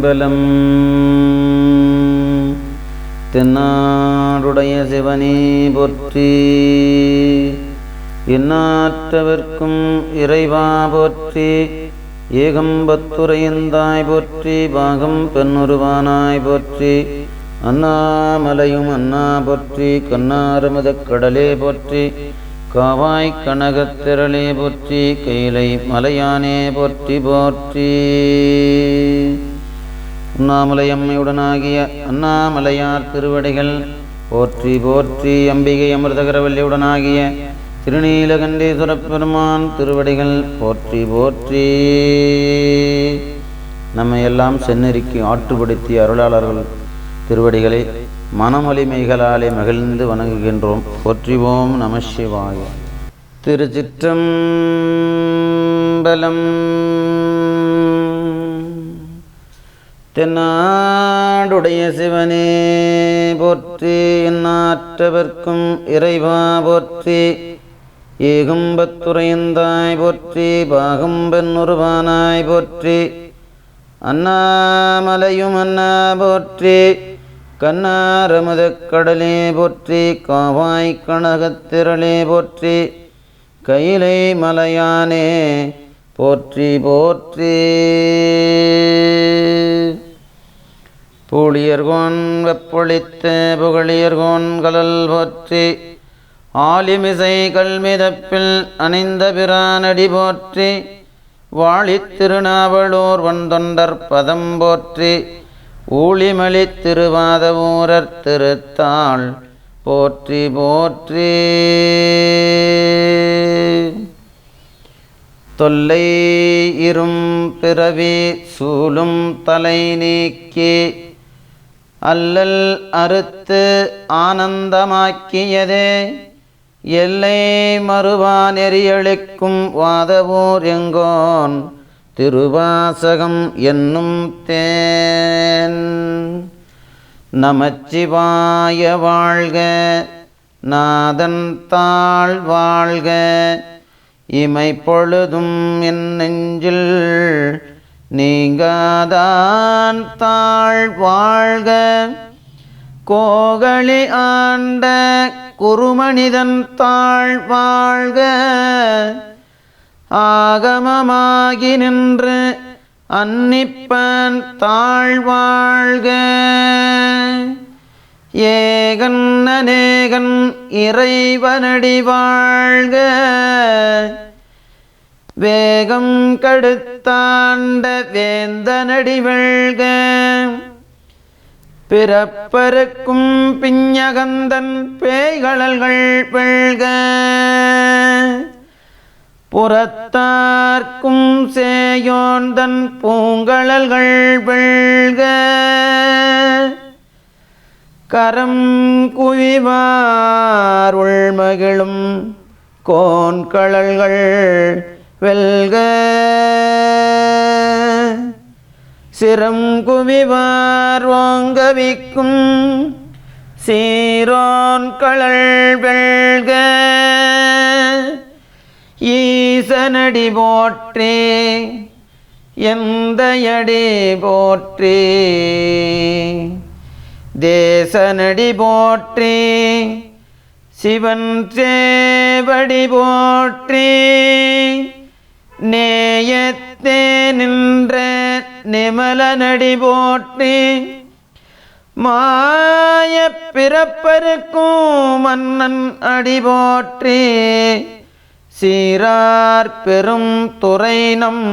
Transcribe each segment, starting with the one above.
திருச்சிற்றம்பலம் தென்னாடுடைய சிவனே போற்றி. எந்நாட்டவர்க்கும் இறைவா போற்றி. ஏகம்பத்துரையந்தாய் போற்றி. பாகம் பெண்ணுருவானாய் போற்றி. அண்ணாமலையும் அண்ணா போற்றி. கண்ணாரமுதக் கடலே போற்றி. காவாய் கனகத்திரளே போற்றி. கைலை மலையானே போற்றி போற்றி. அண்ணாமலையம்மையுடனாகிய அண்ணாமலையார் திருவடிகள் போற்றி போற்றி அம்பிகை அமிர்தகரவல்லியுடனாகிய திருநீலகண்டேஸ்வரப் பெருமான் திருவடிகள் போற்றி போற்றி. நம்மையெல்லாம் எல்லாம் செந்நெறிக்கு ஆற்றுப்படுத்திய அருளாளர்கள் திருவடிகளை மனமொழிமைகளாலே மகிழ்ந்து வணங்குகின்றோம். போற்றிவோம் நம சிவாய. திருச்சிற்றம்பலம் தென்னாடுடைய சிவனே போற்றி எந்நாற்றவர்க்கும் இறைவா போற்றி. ஏகம்பத்துரையந்தாய் போற்றி பாகம் பெண்ணுருவானாய் போற்றி. அண்ணாமலையும் அண்ணா போற்றி கண்ணாரமுதக் கடலே போற்றி காவாய் கனகத்திரளே போற்றி. கைலை மலையானே போற்றி போற்றி. பூழியர்கோன் வெப்பொழித்த புகழியர்கோன் கலல் போற்றி. ஆலிமிசை கல்மிதப்பில் அணிந்த பிரானடி போற்றி. வாழித்திருநாவலூர் வந்தொண்டர் பதம் போற்றி. ஊழிமலி திருவாதவூரர் திருத்தாள் போற்றி போற்றி. தொல்லை இரும் பிறவி சூலும் தலை நீக்கி. அல்லல் அறுத்து ஆனந்தமாக்கியதே. எல்லை மறுவா நெறியளிக்கும் வாதவூர் எங்கோன் திருவாசகம் என்னும் தேன். நமச்சிவாய வாழ்க நாதன் தாழ் வாழ்க இமை பொழுதும் என் நெஞ்சில் நீங்காதான் தாழ் வாழ்க. கோகளி ஆண்ட குருமனிதன் தாழ் வாழ்க. ஆகமமாகி நின்று அன்னிப்பன் தாழ் வாழ்க. ஏகன் அநேகன் இறைவனடி வாழ்க. வேகம் கடுத்தாண்ட வேந்தனடி வெல்க. பிறப்பருக்கும் பிஞ்சகந்தன் பேய்களல்கள் வெல்க. புறத்தார்க்கும் சேயோந்தன் பூங்கழல்கள் வெல்க. கரம் குவிவார் உள்மகிழும் கோன்கழல்கள் வெல்க. சிரம் குவிவார் ஓங்கவிக்கும் சீரோன் களல் வெல்க. ஈசனடி போற்றே எந்தையடி போற்றே. தேசனடி போற்றே சிவன் சேவடி போற்றே. நேயத்தே நின்ற நிமலனடி போற்றி மாய பிறப்பருக்கும் மன்னன் அடி போற்றி சீரார் பெரும் துறைனம்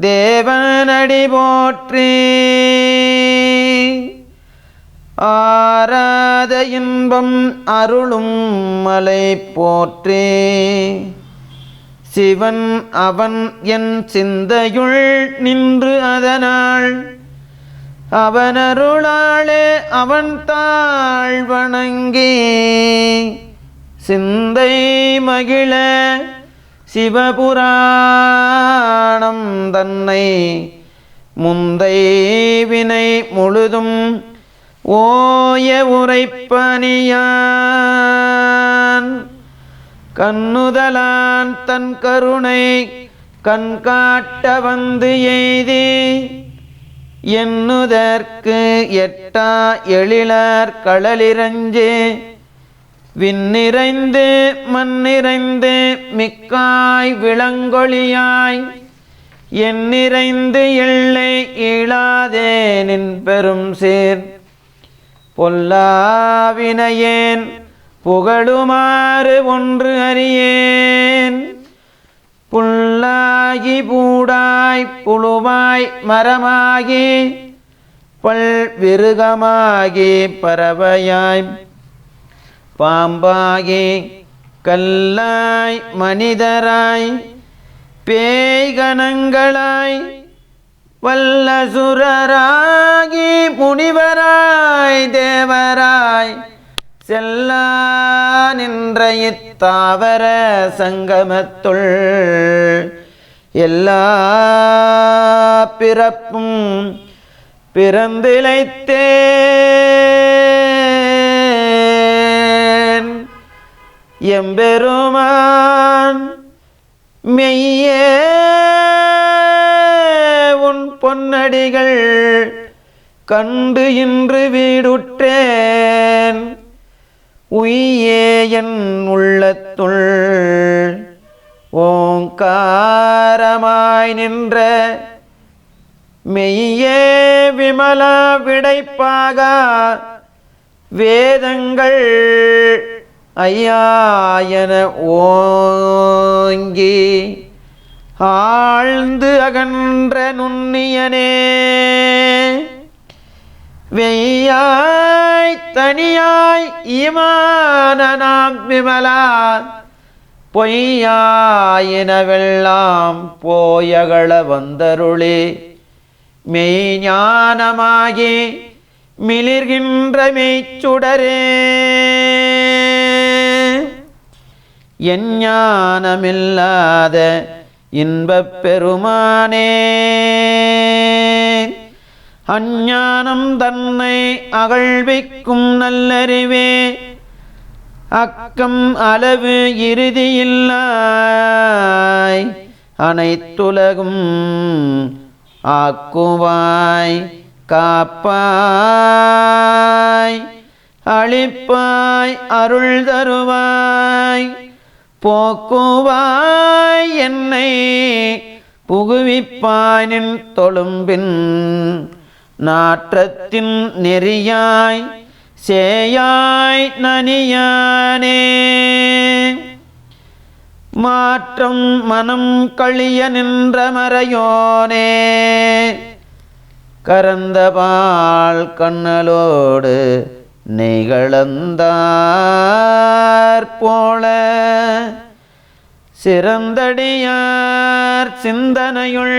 தேவனடி போற்றி. ஆராத இன்பம் அருளும் மலை போற்றே. சிவன் அவன் என் சிந்தையுள் நின்று அதனாள் அவனருளாளே அவன் தாழ் வணங்கி சிந்தை மகிழ சிவபுராணம் தன்னை. முந்தை வினை முழுதும் ஓய உரைப்பனியான் கண்ணுதலான் தன் கருணை கண் காட்ட வந்து எய்தி எண்ணுதற்கு எட்டா எழிலார் களலிரஞ்சு விண்ணிறைந்து மண்ணிறைந்து மிக்காய் விளங்கொழியாய் எண்ணிறைந்து எல்லை ஈழாதே நின் பெரும் சீர் பொல்லாவினையேன் புகழுமாறு ஒன்று அறியேன். புல்லாகி பூடாய் புழுவாய் மரமாகி பல்விருகமாகி பறவையாய். பாம்பாகி கல்லாய் மனிதராய் பேய்கணங்களாய் வல்லசுரராகி முனிவராய் தேவராய். செல்லா நின்ற இத்தாவர சங்கமத்துள் எல்லா பிறப்பும் பிறந்திழைத்தேன். எம்பெருமான் மெய்யே உன் பொன்னடிகள் கண்டு இன்று வீடுற்றேன். உய்யே என் உள்ளத்துள். ஓங்காரமாய் நின்ற மெய்யே விமலா விடைப்பாக வேதங்கள் ஐயாயன ஓங்கி ஆழ்ந்து அகன்ற நுண்ணியனே. வெய்யாய் தனியாய் ஈமான நாம் விமலா பொய்யாயினவெல்லாம் போயகள வந்தருளே. மெய்ஞானமாகி மிளிர்கின்ற மெய்ச்சுடரே. எஞ்ஞானமில்லாத இன்பப் பெருமானே. அஞ்ஞானம் தன்னை அகழ்விக்கும் நல்லறிவே. அக்கம் அளவு இறுதியில்லாய் அனைத்துலகும் ஆக்குவாய் காப்பாய். அழிப்பாய் அருள் தருவாய் போக்குவாய் என்னை புகுவிப்பாய் நின் தொழும்பின் நாற்றத்தின் நெறியாய் சேயாய் நனியானே. மாற்றம் மனம் கழிய நின்ற மறையோனே. கரந்தபால் கண்ணலோடு நெய்களந்தார் போல. சிறந்தடியார் சிந்தனையுள்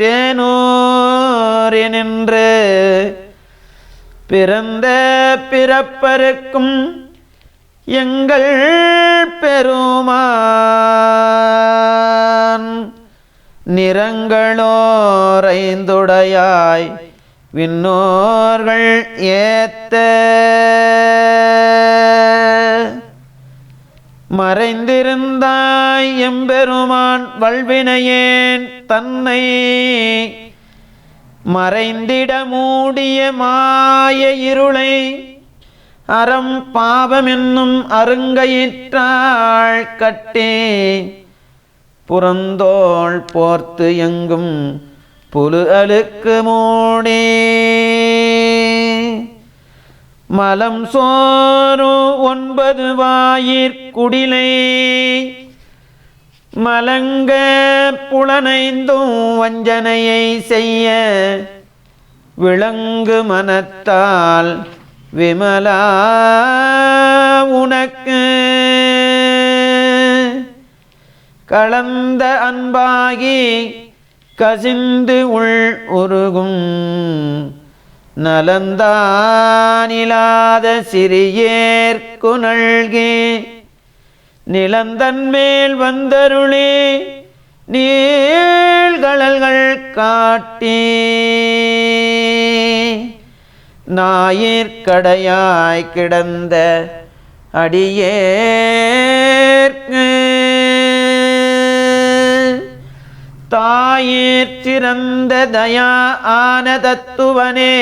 தேனூரி நின்று பிறந்த பிறப்பருக்கும் எங்கள் பெருமான் நிறங்களோரைந்துடையாய் விண்ணோர்கள் ஏத்த மறைந்திருந்தாய் எம்பெருமான் வல்வினையேன் தன்னை மறைந்திட மூடிய மாய இருளை அறம் பாவமென்னும் அருங்கையிற்றாள் கட்டே. புறந்தோள் போர்த்து எங்கும் புலு அழுக்கு மூடே. மலம் சோரோ ஒன்பது வாயிற்குடிலை மலங்க புலனைந்தும் வஞ்சனையை செய்ய. விளங்கு மனத்தால் விமலா உனக்கு. கலந்த அன்பாகி கசிந்து உள் உருகும் நலந்தானிலாத சிறியேற்கு நல்கே நிலந்தன் மேல் வந்தருளே நீள்கழல்கள் காட்டி. ஞாயிற்கடையாய் கிடந்த அடியேற்கு. தாயிற் சிறந்த தயா ஆன தத்துவனே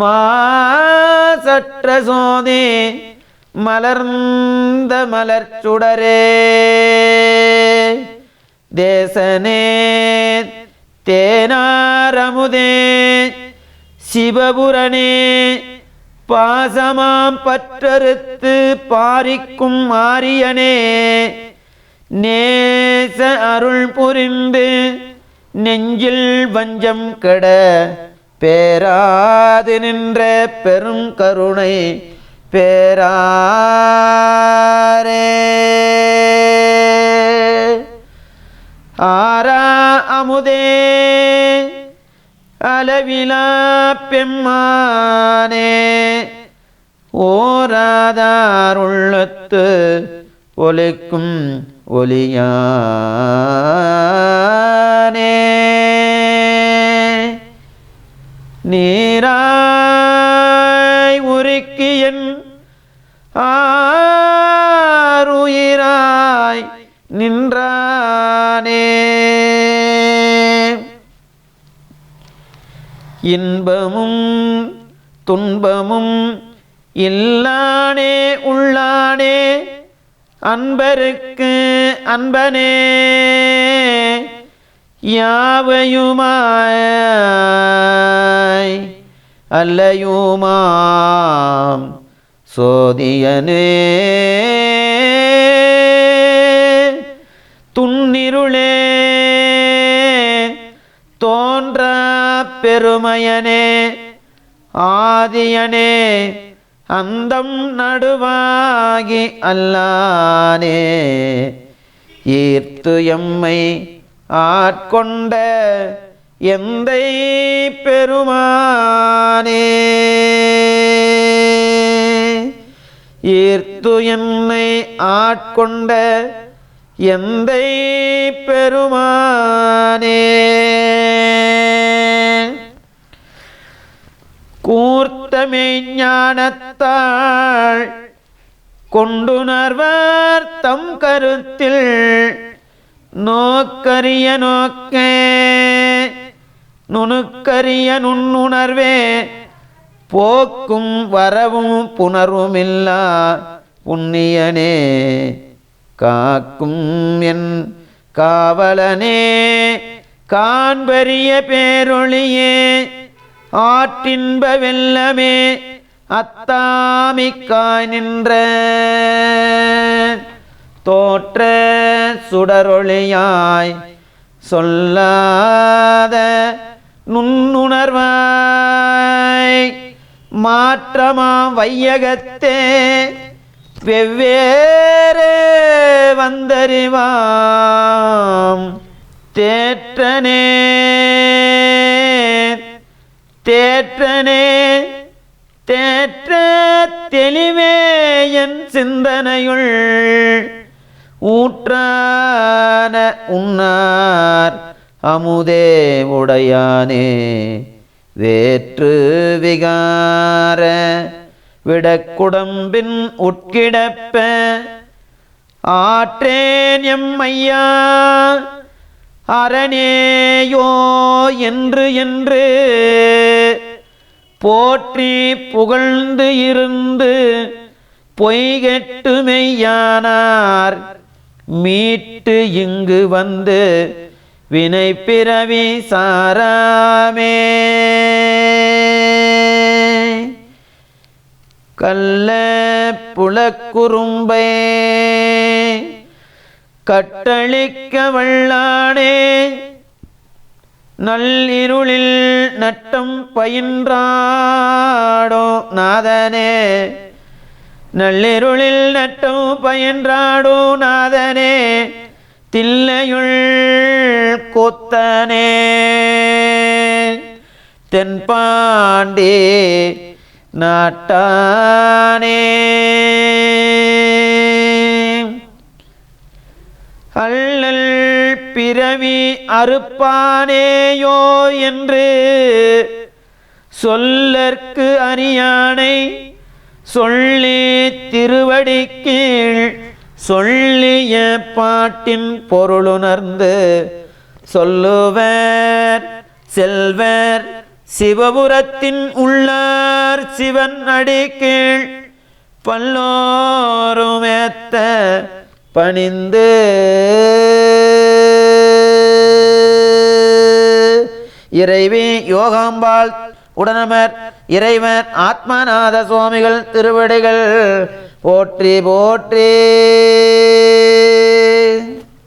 மாசற்ற சோதே மலர்ந்த மலர்ச்சுடரே. தேசனே தேனாரமுதே சிவபுரனே பாசமாம் பற்றறுத்து பாரிக்கும் ஆரியனே. நேச அருள் புரிந்து நெஞ்சில் வஞ்சம் கெட பேராது நின்ற பெரும் கருணை பேராரே. ஆரா அமுதே அளவிலா பெம்மானே. ஓராதாருள்ளத்து ஒலிக்கும் ஒலியானே. நீராய் உருக்கியன் ஆருயிராய் நின்றானே. இன்பமும் துன்பமும் இல்லானே உள்ளானே. அன்பருக்கு அன்பனே யாவையுமாய் அல்லையுமாம் சோதியனே. துன்னிருளே தோன்ற பெருமையனே ஆதியனே அந்தம் நடுவாகி அல்லானே. ஈர்த்து எம்மை ஆட்கொண்ட எந்தை பெருமானே. ஈர்த்து என்னை ஆட்கொண்ட எந்தை பெருமானே. கூர்த்தமே ஞானத்தாள் கொண்டுணர்வர் தம் கருத்தில் நோக்கரிய நோக்கே. நுணுக்கரிய நுண்ணுணர்வே போக்கும் வரவும் புணர்வுமில்லா புண்ணியனே. காக்கும் என் காவலனே காண்பரிய பேரொளியே ஆற்றின்ப வெல்லமே அத்தாமிக்காய் நின்ற தோற்ற சுடரொளியாய் சொல்லாத நுண்ணுணர்வாய் மாற்றமா வையகத்தே வெவ்வேறு வந்தறிவாம். தேற்றனே தேற்றனே தேற்ற தெளிவே என் சிந்தனையுள். ஊற்றான உன்னார் அமுதே உடையானே. வேற்று விகார விடக்குடம்பின் உட்கிடப்ப. ஆற்றேன் எம்மையா அரணேயோ என்று என்று. போற்றி புகழ்ந்து இருந்து பொய்கெட்டு மெய்யானார். மீட்டு இங்கு வந்து வினை பிறவி சாராமே. கல்ல புலக்குறும்பே. கட்டளிக்க வல்லானே. நல்லிருளில் நட்டம் பயின்றாடோ நாதனே. நள்ளிருளில் நட்டம் பயின்றாடோ நாதனே. தில்லையுள் கொத்தனே. தென்பாண்டே நாட்டானே. அல்லல் பிறவி அறுப்பானேயோ என்று சொல்லற்கு அறியானை சொல்லி திருவடி கீழ் சொல்லிய பாட்டின் பொருளுணர்ந்து சொல்லுவர் செல்வர் சிவபுரத்தின் உள்ளார் சிவன் அடிக்கீழ் பல்லோருமேத்த பணிந்து இறைவி யோகாம்பாள் உடனமர் இறைவன் ஆத்மநாத சுவாமிகள் திருவடிகள் போற்றி போற்றி.